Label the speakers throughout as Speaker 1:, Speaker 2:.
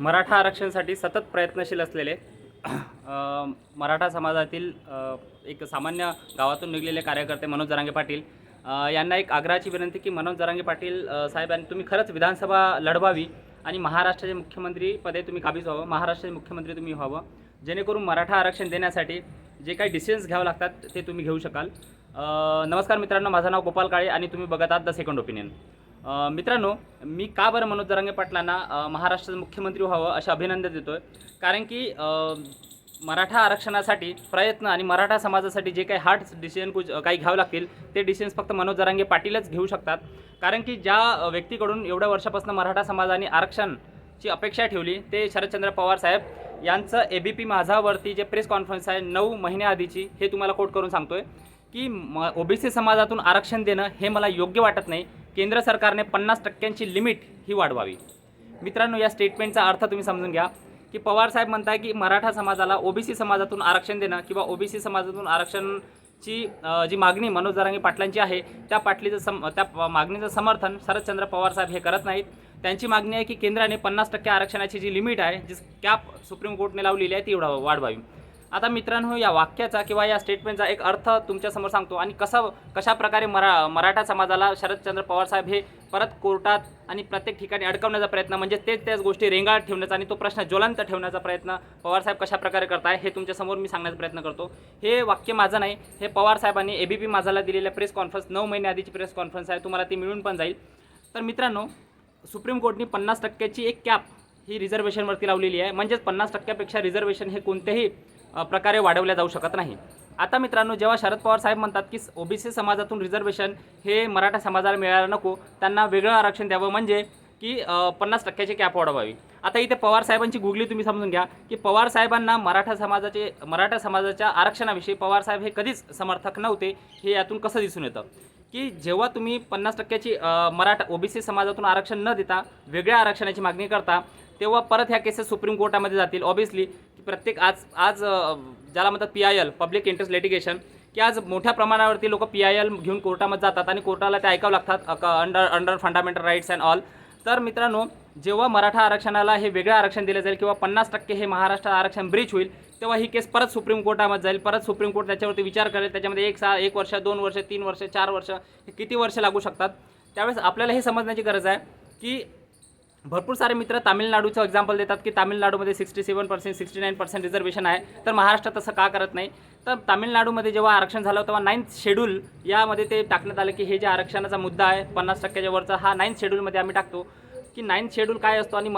Speaker 1: मराठा आरक्षणासाठी सतत प्रयत्नशील असलेले मराठा समाजातील एक सामान्य गावातून निघलेले कार्यकर्ते मनोज जरांगे पाटील यांना एक आग्रहाची विनंती की मनोज जरांगे पाटील साहेब साहेबांनी तुम्ही खरंच विधानसभा लढवावी आणि महाराष्ट्राचे मुख्यमंत्री पदे तुम्ही काबीज व्हावं महाराष्ट्राचे मुख्यमंत्री तुम्ही व्हावं जेणेकरून मराठा आरक्षण देण्यासाठी जे काही डिसिजन्स घ्यावं लागतात ते तुम्ही घेऊ शकाल. नमस्कार मित्रांनो माझं नाव गोपाल काळे आणि तुम्ही बघत आहात द सेकंड ओपिनियन. मित्रांनो मी का बरं मनोज जरांगे पाटलांना महाराष्ट्राचं मुख्यमंत्री व्हावं असे अभिनंदन देतो आहे कारण की मराठा आरक्षणासाठी प्रयत्न आणि मराठा समाजासाठी जे काही हार्ड डिसिजन कुछ काही घ्यावं लागतील ते डिसिजन्स फक्त मनोज जरांगे पाटीलच घेऊ शकतात. कारण की ज्या व्यक्तीकडून एवढ्या वर्षापासून मराठा समाजाने आरक्षणची अपेक्षा ठेवली ते शरदचंद्र पवार साहेब. यांचं ए बी पी माझावरती जे प्रेस कॉन्फरन्स आहे नऊ महिन्याआधीची हे तुम्हाला कोट करून सांगतो आहे की म ओबीसी समाजातून आरक्षण देणं हे मला योग्य वाटत नाही. केंद्र सरकारने पन्नास टक्क्यांची लिमिट ही वाढवावी. मित्रांनो या स्टेटमेंटचा अर्थ तुम्ही समजून घ्या. की पवार साहेब म्हणताय की मराठा समाजाला ओबीसी समाजातून आरक्षण देणं किंवा ओबीसी समाजातून आरक्षणची जी मागणी मनोज जरांगे पाटलांची आहे त्या पाटलीचं सम त्या मागणीचं समर्थन शरदचंद्र पवार साहेब हे करत नाहीत. त्यांची मागणी आहे की केंद्राने पन्नास टक्के आरक्षणाची जी लिमिट आहे जी कॅप सुप्रीम कोर्टने लावलेली आहे ती एवढा वाढवावी. आता मित्रांनो या वाक्याचा किंवा या स्टेटमेंटचा एक अर्थ तुमच्यासमोर सांगतो. आणि कसं कशा प्रकारे मरा मराठा समाजाला शरदचंद्र पवार साहेब हे परत कोर्टात आणि प्रत्येक ठिकाणी अडकवण्याचा प्रयत्न म्हणजे तेच त्याच गोष्टी रेंगाळ ठेवण्याचा आणि तो प्रश्न ज्वलंत ठेवण्याचा प्रयत्न पवार साहेब कशा करताय हे तुमच्यासमोर मी सांगण्याचा प्रयत्न करतो. हे वाक्य माझं नाही हे पवारसाहेबांनी ए बी पी माझाला दिलेल्या प्रेस कॉन्फरन्स नऊ महिने आधीची प्रेस कॉन्फरन्स आहे तुम्हाला ती मिळून पण जाईल. तर मित्रांनो सुप्रीम कोर्टनी पन्नास टक्क्याची एक कॅप ही रिझर्वेशनवरती लावलेली आहे. म्हणजेच पन्नास टक्क्यापेक्षा रिझर्वेशन हे कोणत्याही प्रकारे वाढवल्या जाऊ शकत नाही. आता मित्रांनो जेव्हा शरद पवार साहेब म्हणतात की ओबीसी समाजातून रिझर्वेशन हे मराठा समाजाला मिळायला नको त्यांना वेगळं आरक्षण द्यावं म्हणजे की पन्नास टक्क्याची कॅप वाढवावी. आता इथे पवार साहेबांची गुगली तुम्ही समजून घ्या की पवार साहेबांना मराठा समाजाचे मराठा समाजाच्या आरक्षणाविषयी पवार साहेब हे कधीच समर्थक नव्हते हे यातून कसं दिसून येतं? की जेव्हा तुम्ही पन्नास टक्क्याची मराठा ओबीसी समाजातून आरक्षण न देता वेगळ्या आरक्षणाची मागणी करता तेव्हा परत ह्या केसेस सुप्रीम कोर्टामध्ये जातील ऑबियसली की प्रत्येक आज आज ज्याला म्हणतात P I L public interest litigation की आज मोठ्या प्रमाणावरती लोक पी आय एल घेऊन कोर्टामध्ये जातात आणि कोर्टाला ते ऐकावं लागतात under under fundamental rights and all तर मित्रांनो जेव्हा मराठा आरक्षणाला हे वेगळं आरक्षण दिलं जाईल किंवा पन्नास टक्के हे महाराष्ट्र आरक्षण ब्रीच होईल तेव्हा ही केस परत सुप्रीम कोर्टामध्ये जाईल. परत सुप्रीम कोर्ट त्याच्यावरती विचार करेल. त्याच्यामध्ये एक सा एक वर्ष दोन वर्ष तीन वर्ष चार वर्ष हे किती वर्ष लागू शकतात? त्यावेळेस आपल्याला हे समजण्याची गरज आहे की भरपूर सारे मित्र तामिळनाडूचं एक्झाम्पल देतात की तामिळनाडूमध्ये sixty seven percent sixty nine percent reservation आहे. तर महाराष्ट्रात तसं का करत नाही? तर तामिळनाडूमध्ये जेव्हा आरक्षण झालं तेव्हा नाईन्थ शेड्यूल यामध्ये ते टाकण्यात आलं की हे जे आरक्षणाचा मुद्दा आहे पन्नास टक्क्याच्या वरचा हा नाईन्थ शेड्यूलमध्ये आम्ही टाकतो. की नाईन्थ शेड्यूल काय असतो आणि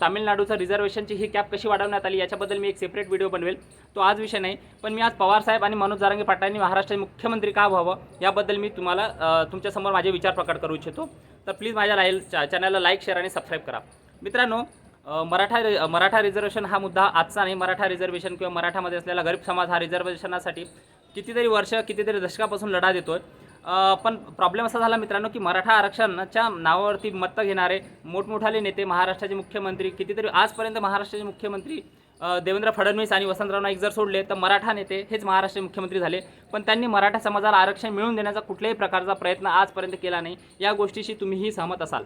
Speaker 1: तामिळनाडूचं रिझर्वेशनची ही कॅप कशी वाढवण्यात आली याच्याबद्दल मी एक सेपरेट व्हिडिओ बनवेल. तो आज विषय नाही पण मी आज पवार साहेब आणि मनोज जारंगे पाटलांनी महाराष्ट्राचे मुख्यमंत्री का व्हावं याबद्दल मी तुम्हाला तुमच्यासमोर माझे विचार प्रकट करू इच्छितो. तर प्लीज माझ्या लाईल चॅनलला लाईक शेअर आणि सबस्क्राईब करा. मित्रांनो मराठा मराठा रिझर्वेशन हा मुद्दा आजचा नाही. मराठा रिझर्वेशन किंवा मराठामध्ये असलेला गरीब समाज हा रिझर्वेशनासाठी कितीतरी वर्ष कितीतरी दशकापासून लढा देतो आहे पण प्रॉब्लेम असा झाला मित्रांनो की मराठा आरक्षणाच्या नावावरती मतं घेणारे मोठमोठाले नेते महाराष्ट्राचे मुख्यमंत्री कितीतरी आजपर्यंत महाराष्ट्राचे मुख्यमंत्री देवेंद्र फडणवीस आणि वसंतराव नाईक जर सोडले तर मराठा नेते हेच महाराष्ट्र मुख्यमंत्री झाले. पण त्यांनी मराठा समाजाला आरक्षण मिळवून देण्याचा कुठल्याही प्रकारचा प्रयत्न आजपर्यंत केला नाही. या गोष्टीशी तुम्हीही सहमत असाल.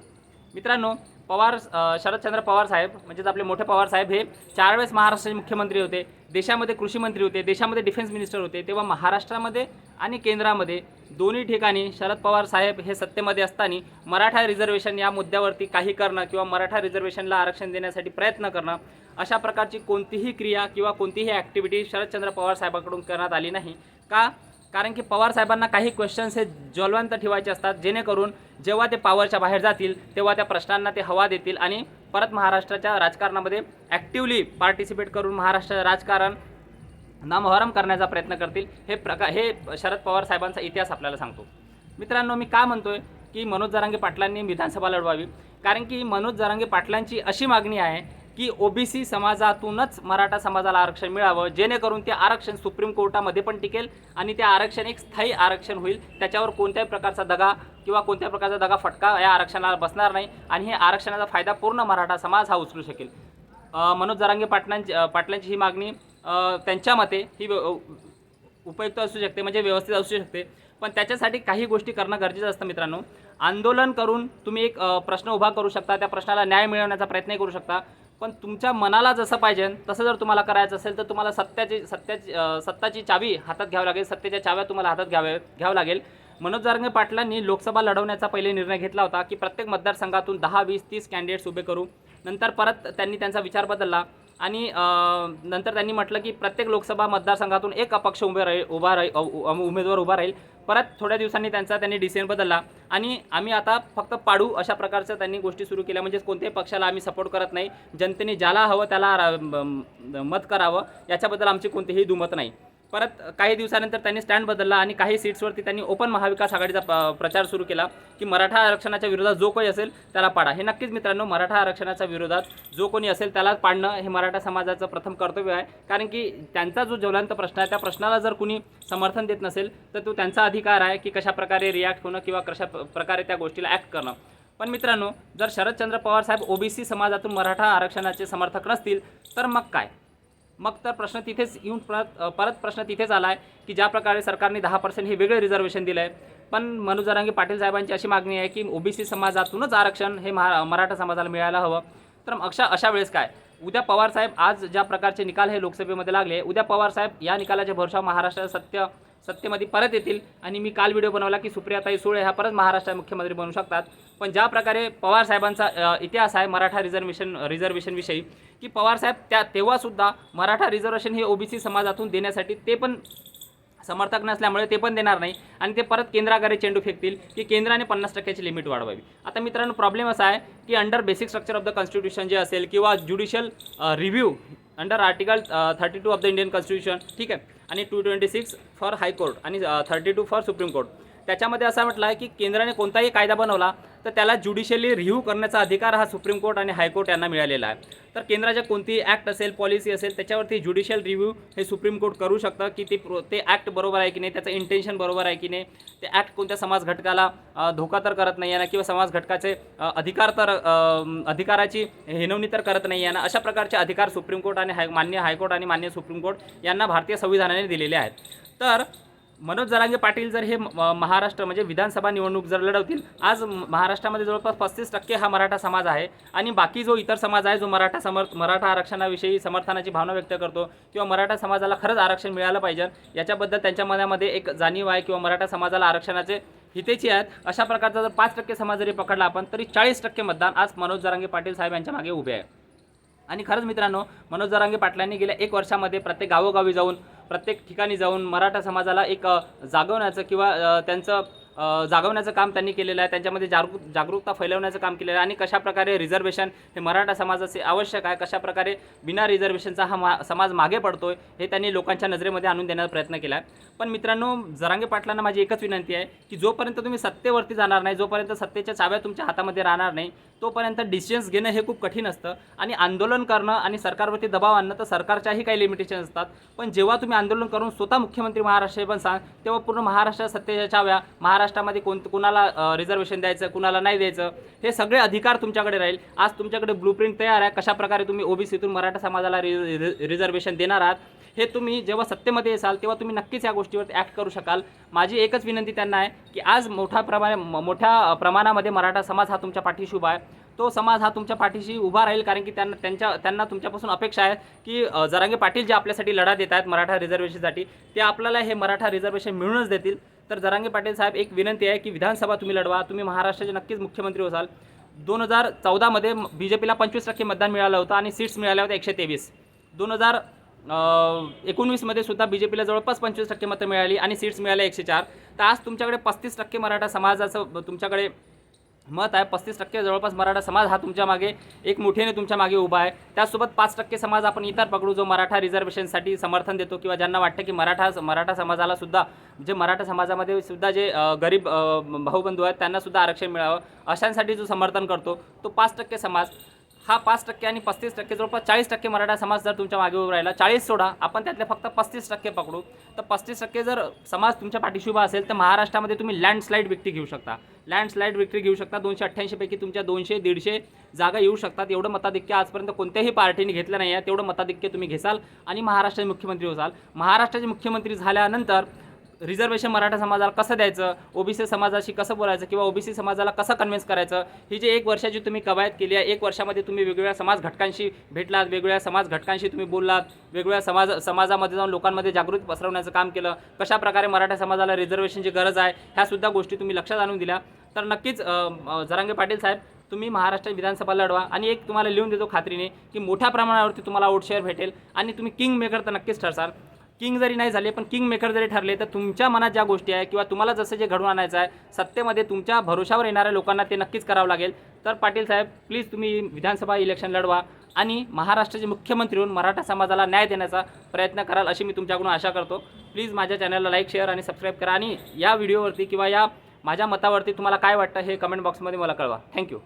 Speaker 1: मित्रांनो पवार शरदचंद्र पवार साहेब म्हणजेच आपले मोठे पवार साहेब हे चार वेळेस महाराष्ट्राचे मुख्यमंत्री होते. देशामध्ये कृषी मंत्री होते. देशामध्ये डिफेन्स मिनिस्टर होते. तेव्हा महाराष्ट्रामध्ये आणि केंद्रामध्ये दोन्ही ठिकाणी शरद पवार साहेब हे सत्तेमध्ये असताना मराठा रिझर्वेशन या मुद्द्यावरती काही करणं किंवा मराठा रिझर्वेशनला आरक्षण देण्यासाठी प्रयत्न करणं अशा प्रकारची कोणतीही क्रिया किंवा कोणतीही ॲक्टिव्हिटी शरदचंद्र पवार साहेबांकडून करण्यात आली नाही. का? कारण की पवार साहेबांना काही क्वेश्चन्स हे ज्वलवंत ठेवायचे असतात जेणेकरून जेव्हा ते पॉवरच्या बाहेर जातील तेव्हा त्या प्रश्नांना ते हवा देतील आणि परत महाराष्ट्राच्या राजकारणामध्ये ॲक्टिवली पार्टिसिपेट करून महाराष्ट्राचं राजकारण नामहरम करण्याचा प्रयत्न करतील हे प्रका हे शरद पवार साहेबांचा इतिहास आपल्याला सांगतो. मित्रांनो मी का म्हणतोय की मनोज जरांगे पाटलांनी विधानसभा लढवावी? कारण की मनोज जरांगे पाटलांची अशी मागणी आहे की ओबीसी समाजातूनच मराठा समाजाला आरक्षण मिळावं जेणेकरून ते आरक्षण सुप्रीम कोर्टामध्ये पण टिकेल आणि ते आरक्षण एक स्थायी आरक्षण होईल. त्याच्यावर कोणत्याही प्रकारचा दगा किंवा कोणत्या प्रकारचा दगा फटका या आरक्षणाला बसणार नाही आणि हे आरक्षणाचा फायदा पूर्ण मराठा समाज हा उचलू शकेल. मनोज जरांगे पाटलांची पाटलांची ही मागणी त्यांच्या मते ही व्य- उपयुक्त असू शकते म्हणजे व्यवस्थित असू शकते. पण त्याच्यासाठी काही गोष्टी करणं गरजेचं असतं मित्रांनो. आंदोलन करून तुम्ही एक प्रश्न उभा करू शकता त्या प्रश्नाला न्याय मिळवण्याचा प्रयत्नही करू शकता. पण तुमच्या मनाला जसं पाहिजे तसं जर तुम्हाला करायचं असेल तर तुम्हाला सत्याची सत्याची सत्ताची चावी हातात घ्यावी लागेल सत्तेच्या चाव्या तुम्हाला हातात घ्याव्या घ्यावं लागेल. मनोज जारंगे पाटलांनी लोकसभा लढवण्याचा पहिले निर्णय घेतला होता की प्रत्येक मतदारसंघातून दहा वीस तीस कॅन्डिडेट्स उभे करू. नंतर परत त्यांनी त्यांचा विचार बदलला. आणि नंतर त्यांनी म्हटलं की प्रत्येक लोकसभा मतदारसंघातून एक अपक्ष उभे राहील उभा राहील उमेदवार उभा राहील. परत थोड्या दिवसांनी त्यांचा त्यांनी डिसिजन बदलला. आणि आम्ही आता फक्त पाडू अशा प्रकारचं त्यांनी गोष्टी सुरू केल्या. म्हणजे कोणत्याही पक्षाला आम्ही सपोर्ट करत नाही. जनतेने ज्याला हवं त्याला रा- मत करावं. याच्याबद्दल आमची कोणतीही दुमत नाही. परत काही दिवसानंतर त्यांनी स्टँड बदलला आणि काही सीट्सवरती त्यांनी ओपन महाविकास आघाडीचा प- प्रचार सुरू केला की मराठा आरक्षणाच्या विरोधात जो कोणी असेल त्याला पाडा. हे नक्कीच मित्रांनो मराठा आरक्षणाच्या विरोधात जो कोणी असेल त्याला पाडणं हे मराठा समाजाचं प्रथम कर्तव्य आहे. कारण की त्यांचा जो ज्वलंत प्रश्न आहे त्या प्रश्नाला जर कुणी समर्थन देत नसेल तर तो त्यांचा अधिकार आहे की कशाप्रकारे रिॲक्ट होणं किंवा कशा प्रकारे त्या गोष्टीला ॲक्ट करणं. पण मित्रांनो जर शरदचंद्र पवार साहेब ओबीसी समाजातून मराठा आरक्षणाचे समर्थक नसतील तर मग काय? मग तर प्रश्न तिथेच येऊन परत परत प्रश्न तिथेच आला आहे की ज्या प्रकारे सरकारने दहा पर्सेंट हे वेगळे रिझर्वेशन दिलं आहे पण मनोज जरांगे पाटील साहेबांची अशी मागणी आहे की ओबीसी समाजातूनच आरक्षण हे महा मराठा समाजाला मिळायला हवं. तर मग अशा अशा वेळेस काय? उद्या पवार साहेब आज ज्या प्रकारचे निकाल हे लोकसभेमध्ये लागले उद्या पवार साहेब या निकालाच्या भरोशा महाराष्ट्र सत्य सत्तेमध्ये परत येतील. आणि मी काल व्हिडिओ बनवला की सुप्रियाताई सुळे ह्या परत महाराष्ट्रात मुख्यमंत्री बनू शकतात. पण ज्या प्रकारे पवार साहेबांचा इतिहास आहे मराठा रिझर्वेशन रिझर्वेशनविषयी की पवार साहेब त्या तेव्हासुद्धा मराठा रिझर्वेशन हे ओबीसी समाजातून देण्यासाठी ते पण समर्थक नसल्यामुळे ते पण देणार नाही. आणि ते परत केंद्राकडे चेंडू फेकतील की केंद्राने पन्नास टक्क्याची लिमिट वाढवावी. आता मित्रांनो प्रॉब्लेम असा आहे की under basic structure of the constitution जे असेल किंवा judicial review under article thirty two of the Indian constitution ठीक आहे? आणि two twenty six for high court आणि thirty two for supreme court त्याच्यामध्ये असं म्हटलं आहे की केंद्राने कोणताही कायदा बनवला तर त्याला ज्युडिशियली रिव्ह्यू करण्याचा अधिकार हा सुप्रीम कोर्ट आणि हायकोर्ट यांना मिळालेला आहे. तर केंद्राच्या कोणतीही ॲक्ट असेल पॉलिसी असेल त्याच्यावरती ज्युडिशियल रिव्ह्यू हे सुप्रीम कोर्ट करू शकतं की ते प्रो ते ॲक्ट बरोबर आहे की नाही त्याचं इंटेन्शन बरोबर आहे की नाही. ते ॲक्ट कोणत्या समाज घटकाला धोका तर करत नाही आहे ना किंवा समाज घटकाचे अधिकार तर अधिकाराची हिनवणी तर करत नाही आहे ना अशा प्रकारचे अधिकार सुप्रीम कोर्ट आणि हाय मान्य हायकोर्ट आणि मान्य सुप्रीम कोर्ट यांना भारतीय संविधानाने दिलेले आहेत. तर मनोज जरांगे पाटील जर हे म- महाराष्ट्र म्हणजे विधानसभा निवडणूक जर लढवतील आज महाराष्ट्रामध्ये जवळपास पस्तीस टक्के हा मराठा समाज आहे आणि बाकी जो इतर समाज आहे जो मराठा समर्थ मराठा आरक्षणाविषयी समर्थनाची भावना व्यक्त करतो किंवा मराठा समाजाला खरंच आरक्षण मिळालं पाहिजे याच्याबद्दल त्यांच्या मनामध्ये एक जाणीव आहे किंवा मराठा समाजाला आरक्षणाचे हितेची आहेत अशा प्रकारचा जर पाच टक्के समाज जरी पकडला आपण तरी चाळीस टक्के मतदान आज मनोज जरांगे पाटील साहेब यांच्या मागे उभे आहे. आणि खरंच मित्रांनो मनोज जरांगे पाटलांनी गेल्या एक वर्षामध्ये प्रत्येक गावोगावी जाऊन प्रत्येक ठिकाणी जाऊन मराठा समाजाला एक जागवण्याचं किंवा त्यांचं जागवण्याचं काम त्यांनी केलेलं आहे. त्यांच्यामध्ये जागरूक जागरूकता फैलवण्याचं काम केलेलं आहे. आणि कशाप्रकारे रिझर्वेशन हे मराठा समाजाचे आवश्यक आहे कशाप्रकारे बिना रिझर्वेशनचा हा मा समाज मागे पडतो आहे हे त्यांनी लोकांच्या नजरेमध्ये आणून देण्याचा प्रयत्न केला आहे. पण मित्रांनो जरांगे पाटलांना माझी एकच विनंती आहे की जोपर्यंत तुम्ही सत्तेवरती जाणार नाही जोपर्यंत सत्तेच्या चाव्या तुमच्या हातामध्ये राहणार नाही तोपर्यंत डिसिजन्स घेणं हे खूप कठीण असतं. आणि आंदोलन करणं आणि सरकारवरती दबाव आणणं तर सरकारच्याही काही लिमिटेशन असतात. पण जेव्हा तुम्ही आंदोलन करून स्वतः मुख्यमंत्री महाराष्ट्र पण सांग तेव्हा पूर्ण महाराष्ट्र सत्तेच्या चाव्या महाराष्ट्रामध्ये कोण कुणाला रिझर्वेशन द्यायचं कुणाला नाही द्यायचं हे सगळे अधिकार तुमच्याकडे राहील. आज तुमच्याकडे ब्लूप्रिंट तयार आहे. कशाप्रकारे तुम्ही ओबीसीतून मराठा समाजाला रिझर्वेशन देणार आहात हे तुम्ही जेव्हा सत्तेमध्ये येसाल तेव्हा तुम्ही नक्कीच या गोष्टीवर ॲक्ट करू शकाल. माझी एकच विनंती त्यांना आहे की आज मोठ्या प्रमाणे मोठ्या प्रमाणामध्ये मराठा समाज हा तुमच्या पाठीशी उभा आहे. तो समाज हा तुमच्या पाठीशी उभा राहील कारण की त्यांना त्यांच्या त्यांना तुमच्यापासून अपेक्षा आहे की जरांगे पाटील जे आपल्यासाठी लढा देत आहेत मराठा रिझर्वेशनसाठी ते आपल्याला हे मराठा रिझर्वेशन मिळूनच देतील. तर जरांगे पाटील साहेब एक विनंती आहे की विधानसभा तुम्ही लढवा. तुम्ही महाराष्ट्राचे नक्कीच मुख्यमंत्री होसाल. दोन हजार चौदामध्ये बी जे पीला पंचवीस टक्के मतदान मिळालं होतं आणि सीट्स मिळाल्या होत्या एकशे तेवीस. दोन हजार एकोणवीसमध्ये सुद्धा बी जे पीला जवळपास पंचवीस टक्के मतं मिळाली आणि सीट्स मिळाल्या एकशे चार. तर आज तुमच्याकडे पस्तीस टक्के मराठा समाजाचं तुमच्याकडे मत आहे पस्तीस टक्के जवळपास मराठा समाज हा तुमच्या मागे एक मोठ्याने तुमच्या मागे उभा आहे. त्याचसोबत पाच टक्के समाज आपण इतर पकडू जो मराठा रिझर्वेशनसाठी समर्थन देतो किंवा ज्यांना वाटतं की मराठा मराठा समाजाला सुद्धा जे मराठा समाजामध्ये सुद्धा जे गरीब भाऊबंधू आहेत त्यांना सुद्धा आरक्षण मिळावं अशांसाठी जो समर्थन करतो तो पाच टक्के समाज हा पाच टक्के आणि पस्तीस टक्के जवळपास चाळीस टक्के मराठा समाज जर तुमच्या मागे उभा राहिला चाळीस सोडा आपण त्यातले फक्त पस्तीस टक्के पकडू. तर पस्तीस टक्के जर समाज तुमच्या पाठीशी उभा असेल तर महाराष्ट्रामध्ये तुम्ही लँडस्लाईड विक्ट्री घेऊ शकता. लँडस्लाईड विक्ट्री घेऊ शकता. दोनशे अठ्ठ्याऐंशीपैकी तुमच्या दोनशे दीडशे जागा येऊ शकतात. एवढं मताधिक्य आजपर्यंत कोणत्याही पार्टीने घेतलं नाही आहे तेवढं मताधिक्य तुम्ही घेसाल आणि महाराष्ट्राचे मुख्यमंत्री होसाल. महाराष्ट्राचे मुख्यमंत्री झाल्यानंतर रिझर्वेशन मराठा समाजाला कसं द्यायचं? ओबीसी समाजाशी कसं बोलायचं किंवा ओबीसी समाजाला कसं कन्व्हिन्स करायचं? ही जी एक वर्षाची तुम्ही कवायत केली आहे एक वर्षामध्ये तुम्ही वेगवेगळ्या समाज घटकांशी भेटलात वेगवेगळ्या समाज घटकांशी तुम्ही बोललात वेगवेगळ्या समाज समाजामध्ये जाऊन लोकांमध्ये जागृती पसरवण्याचं काम केलं. कशाप्रकारे मराठा समाजाला रिझर्वेशनची गरज आहे ह्यासुद्धा गोष्टी तुम्ही लक्षात आणून दिल्या. तर नक्कीच जरांगे पाटील साहेब तुम्ही महाराष्ट्र विधानसभा लढवा आणि एक तुम्हाला लिहून देतो खात्रीने की मोठ्या प्रमाणावरती तुम्हाला आउटशेअर भेटेल आणि तुम्ही किंग मेकर तर नक्कीच ठरसाल. किंग जरी नाही झाले पण किंग मेकर जरी ठरले तर तुमच्या मनात ज्या गोष्टी आहे किंवा तुम्हाला जसं जे घडवून आणायचं आहे सत्तेमध्ये तुमच्या भरोशावर येणाऱ्या लोकांना ते नक्कीच करावं लागेल. तर पाटील साहेब प्लीज तुम्ही विधानसभा इलेक्शन लढवा आणि महाराष्ट्राचे मुख्यमंत्री होऊन मराठा समाजाला न्याय देण्याचा प्रयत्न कराल अशी मी तुमच्याकडून आशा करतो. प्लीज माझ्या चॅनलला लाईक शेअर आणि सबस्क्राईब करा आणि या व्हिडिओवरती किंवा या माझ्या मतावरती तुम्हाला काय वाटतं हे कमेंट बॉक्समध्ये मला कळवा. थँक्यू